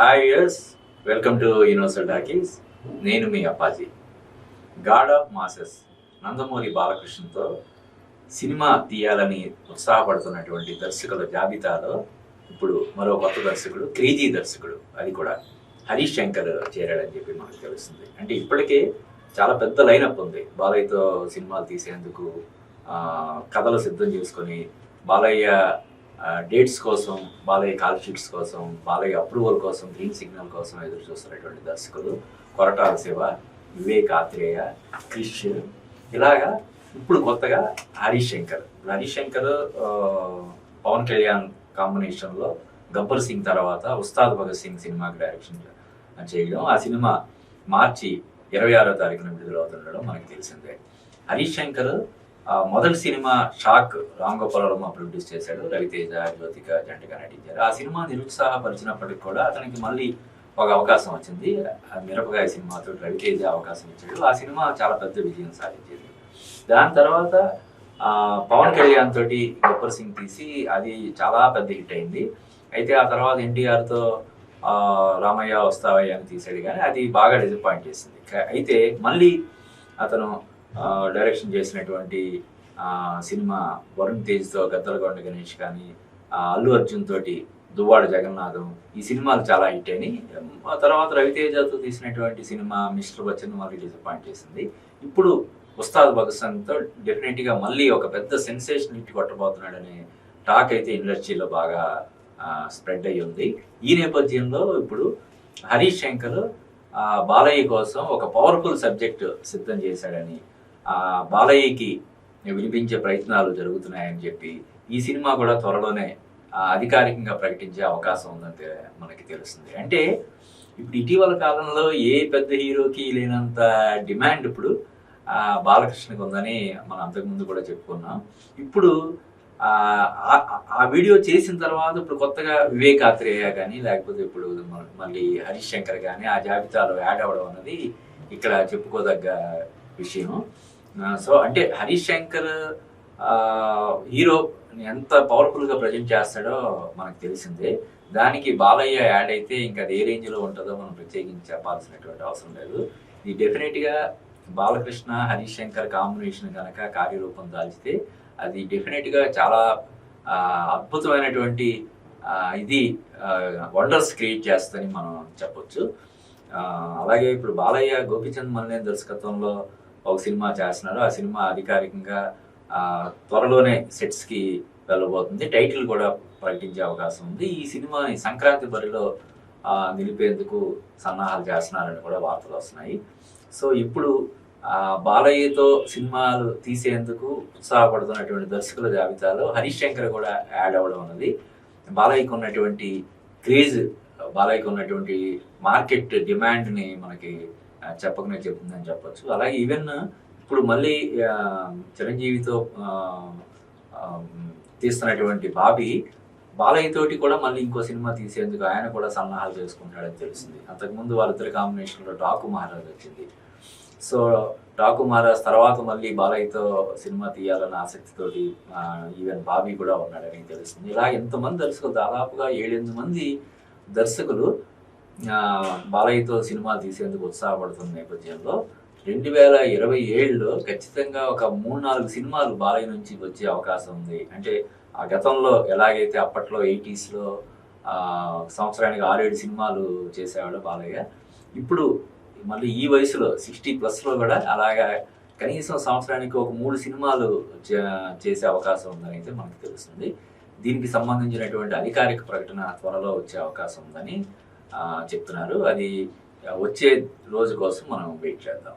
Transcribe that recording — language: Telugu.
Hi yes welcome to universal talkies నేను మీ Appaji. God of masses Nandamuri బాలకృష్ణతో cinema తీయాలని ఉత్సాహపడుతున్నటువంటి దర్శకుల జాబితాలో ఇప్పుడు మరో కొత్త దర్శకుడు క్రేజీ దర్శకుడు అది కూడా హరీష్ శంకర్ చేరాడని చెప్పి మనకు తెలుస్తుంది. అంటే ఇప్పటికే చాలా పెద్ద లైనప్ ఉంది. బాలయ్యతో సినిమాలు తీసేందుకు కథలు సిద్ధం చేసుకొని బాలయ్య డేట్స్ కోసం బాలయ్య కాల్ షీట్స్ కోసం బాలయ్య అప్రూవల్ కోసం గ్రీన్ సిగ్నల్ కోసం ఎదురు చూస్తున్నటువంటి దర్శకులు కొరటాల శివ వివేక్ ఆత్రేయ క్రిష్. ఇలాగా ఇప్పుడు కొత్తగా హరీష్ శంకర్ హరీష్ శంకర్ పవన్ కళ్యాణ్ కాంబినేషన్లో గబ్బర్ సింగ్ తర్వాత ఉస్తాద్ భగత్ సింగ్ సినిమాకి డైరెక్షన్ చేయడం. ఆ సినిమా మార్చి ఇరవై ఆరో తారీఖున విడుదలవుతుండడం మనకు తెలిసిందే. హరిశంకర్ శంకర్ మొదటి cinema shock Ram Gopal Varma produce చేశాడు. రవితేజ జ్యోతిక జంటగా నటించారు. ఆ సినిమా నిరుత్సాహపరిచినప్పటికి కూడా అతనికి మళ్ళీ ఒక అవకాశం వచ్చింది. మిరపకాయ సినిమాతో రవితేజ అవకాశం ఇచ్చాడు. ఆ సినిమా చాలా పెద్ద విజయం సాధించింది. దాని తర్వాత పవన్ కళ్యాణ్ తోటి గబ్బర్ సింగ్ తీసి అది చాలా పెద్ద హిట్ అయింది. అయితే ఆ తర్వాత ఎన్టీఆర్తో రామయ్య వస్తావయ్య అని తీసాడు కానీ అది బాగా డిసప్పాయింట్ చేసింది. అయితే మళ్ళీ అతను డైరెక్షన్ చేసినటువంటి సినిమా వరుణ్ తేజ్తో గద్దలగొండ గణేష్ కానీ అల్లు అర్జున్ తోటి దువ్వాడ జగన్నాథం ఈ సినిమాలు చాలా హిట్ అయినాయి. ఆ తర్వాత రవితేజతో తీసినటువంటి సినిమా మిస్టర్ బచ్చన్ మళ్ళీ డిసప్పాయింట్ చేసింది. ఇప్పుడు ఉస్తాద్ భగత్ సింగ్తో డెఫినెట్గా మళ్ళీ ఒక పెద్ద సెన్సేషన్ హిట్ కొట్టబోతున్నాడనే టాక్ అయితే ఇండస్ట్రీలో బాగా స్ప్రెడ్ అయ్యి ఉంది. ఈ నేపథ్యంలో ఇప్పుడు హరీష్ శంకర్ బాలయ్య కోసం ఒక పవర్ఫుల్ సబ్జెక్ట్ సిద్ధం చేశాడని బాలయ్యకి వినిపించే ప్రయత్నాలు జరుగుతున్నాయని చెప్పి ఈ సినిమా కూడా త్వరలోనే అధికారికంగా ప్రకటించే అవకాశం ఉందని మనకి తెలుస్తుంది. అంటే ఇప్పుడు ఇటీవల కాలంలో ఏ పెద్ద హీరోకి లేనంత డిమాండ్ ఇప్పుడు ఆ, బాలకృష్ణకి ఉందని మనం అంతకుముందు కూడా చెప్పుకున్నాం. ఇప్పుడు ఆ ఆ- వీడియో చేసిన తర్వాత ఇప్పుడు కొత్తగా వివేక్ ఆత్రేయ కానీ లేకపోతే ఇప్పుడు మళ్ళీ హరీష్ శంకర్ కానీ ఆ జాబితాలో యాడ్ అవ్వడం అన్నది ఇక్కడ చెప్పుకోదగ్గ విషయం. సో అంటే హరీష్ శంకర్ హీరో ఎంత పవర్ఫుల్గా ప్రజెంట్ చేస్తాడో మనకు తెలిసిందే. దానికి బాలయ్య యాడ్ అయితే ఇంకా అది ఏ రేంజ్లో ఉంటుందో మనం ప్రత్యేకించి చెప్పాల్సినటువంటి అవసరం లేదు. ఇది డెఫినెట్గా బాలకృష్ణ హరీష్ శంకర్ కాంబినేషన్ కనుక కార్యరూపం దాల్చితే అది డెఫినెట్గా చాలా అద్భుతమైనటువంటి ఇది వండర్స్ క్రియేట్ చేస్తుందని మనం చెప్పొచ్చు. అలాగే ఇప్పుడు బాలయ్య గోపిచంద్ మల్లేన్ దర్శకత్వంలో ఒక సినిమా చేస్తున్నారు. ఆ సినిమా అధికారికంగా త్వరలోనే సెట్స్కి వెళ్ళబోతుంది. టైటిల్ కూడా ప్రకటించే అవకాశం ఉంది. ఈ సినిమాని సంక్రాంతి బరిలో నిలిపేందుకు సన్నాహాలు చేస్తున్నారని కూడా వార్తలు వస్తున్నాయి. సో ఇప్పుడు బాలయ్యతో సినిమాలు తీసేందుకు ఉత్సాహపడుతున్నటువంటి దర్శకుల జాబితాలో హరీష్ శంకర్ కూడా యాడ్ అవ్వడం అన్నది బాలయ్యకు ఉన్నటువంటి క్రేజ్ బాలయ్యకు ఉన్నటువంటి మార్కెట్ డిమాండ్ని మనకి చెప్పకనే చెప్తుందని చెప్పొచ్చు. అలాగే ఈవెన్ ఇప్పుడు మళ్ళీ చిరంజీవితో తీస్తున్నటువంటి బాబీ బాలయ్య తోటి కూడా మళ్ళీ ఇంకో సినిమా తీసేందుకు ఆయన కూడా సన్నాహాలు చేసుకుంటాడని తెలిసింది. అంతకుముందు వాళ్ళిద్దరి కాంబినేషన్లో డాకు మహారాజ్ వచ్చింది. సో డాకు మహారాజ్ తర్వాత మళ్ళీ బాలయ్యతో సినిమా తీయాలన్న ఆసక్తితోటి ఈవెన్ బాబీ కూడా ఉన్నాడని తెలుస్తుంది ఇలా ఎంతమంది దర్శకులు దాదాపుగా ఏడెనిమిది మంది దర్శకులు బాలయ్యతో సినిమాలు తీసేందుకు ఉత్సాహపడుతున్న నేపథ్యంలో రెండు వేల ఇరవై ఏడులో ఖచ్చితంగా ఒక మూడు నాలుగు సినిమాలు బాలయ్య నుంచి వచ్చే అవకాశం ఉంది. అంటే ఆ గతంలో ఎలాగైతే అప్పట్లో ఎయిటీస్లో సంవత్సరానికి ఆరేడు సినిమాలు చేసేవాడు బాలయ్య ఇప్పుడు మళ్ళీ ఈ వయసులో సిక్స్టీ ప్లస్లో కూడా అలాగా కనీసం సంవత్సరానికి ఒక మూడు సినిమాలు చే- చేసే అవకాశం ఉందని అయితే మనకు తెలుస్తుంది. దీనికి సంబంధించినటువంటి అధికారిక ప్రకటన త్వరలో వచ్చే అవకాశం ఉందని చెప్తున్నారు. అది వచ్చే రోజు కోసం మనం వెయిట్ చేద్దాం.